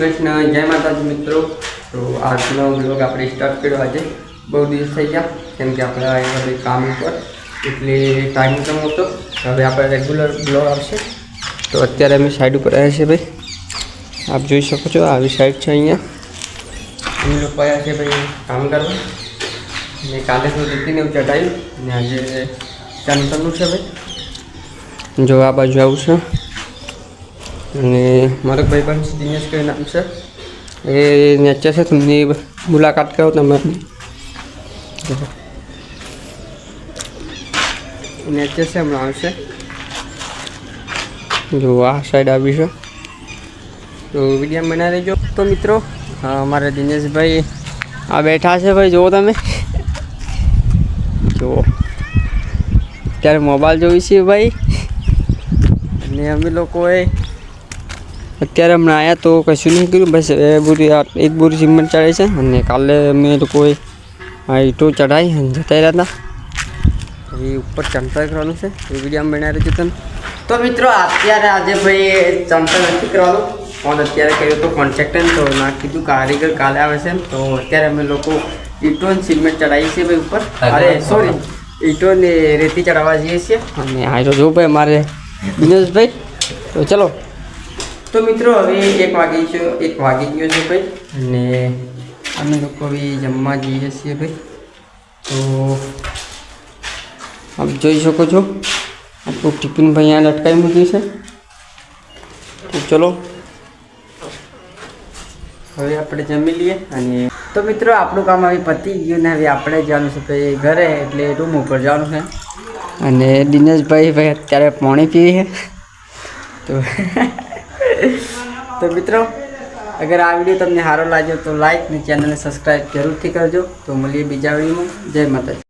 કૃષ્ણ, જય માતાજી મિત્રો. તો આજનો બ્લોગ આપણે સ્ટાર્ટ કર્યો આજે. બહુ દિવસ થઈ ગયા, કેમ કે આપણે આવ્યા ભાઈ કામ ઉપર, એટલે ટાઈમ કમ હતો હવે આપણે રેગ્યુલર બ્લોગ આવશે. તો અત્યારે અમે સાઈડ ઉપર આવ્યા છે ભાઈ. આપ જોઈ શકો છો, આવી સાઈડ છે અહીંયા. અમે લોકો આવ્યા છે ભાઈ કામ કરવા. ને કાલે તો રીતિને એવું અને ને આજે ચાંદનું છે ભાઈ. જો આ બાજુ આવું છે. અને મારો ભાઈ પણ દિનેશ કઈ નામ છે. એ નેચર છે તમને મુલાકાત કરો તમે. નેચર છે હમણાં આવશે. જો આ સાઈડ આવી છે. તો વીડિયો બનાવી લેજો તો મિત્રો અમારા દિનેશભાઈ આ બેઠા છે ભાઈ, જુઓ તમે. જુઓ. ત્યારે મોબાઈલ જોઈ છે ભાઈ. અને અમે લોકોએ અત્યારે હમણાં આવ્યા તો કશું નહીં કર્યું બસ એ બોરી આ એક બોરી સિમેન્ટ ચડે છે અને કાલે અમે લોકોએ આ ઈંટો ચડાવી અને જતા રહ્યા હતા. એ ઉપર ચમતા કરવાનું છે એ વીડિયો બનાવી રહ્યો તમે. તો મિત્રો અત્યારે આજે ભાઈ ચણતર નથી કરવાનું. ફોન અત્યારે કર્યો તો કોન્ટ્રાક્ટર તો ના કીધું કારીગર કાલે આવે છે તો અત્યારે અમે લોકો ઈટો અને સિમેન્ટ ચડાવીએ છીએ ભાઈ ઉપર. અરે સોરી ઈંટો ને રેતી ચડાવવા જઈએ છીએ. અને આ તો જો ભાઈ મારે દિનેશભાઈ તો ચલો. તો મિત્રો હવે એક વાગી છે એક વાગી ગયો છે ભાઈ. અને અમે લોકો હવે જમવા જઈએ છીએ ભાઈ. તો આપ જોઈ શકો છો. આપણું ટિફિન ભાઈ અહીંયા લટકાવી મૂક્યું છે. તો ચલો. હવે આપણે જમી લઈએ અને તો મિત્રો, આપણું કામ હવે પતી ગયું ને હવે આપણે જવાનું છે ભાઈ ઘરે, એટલે રૂમ ઉપર જવાનું છે. અને દિનેશભાઈ ભાઈ અત્યારે પાણી પીએ તો તો મિત્રો, અગર આ વીડિયો તમને સારો લાગ્યો તો લાઈક ને ચેનલને સબસ્ક્રાઈબ જરૂરથી કરજો. તો મળીએ બીજા વિડીયોમાં. જય માતાજી.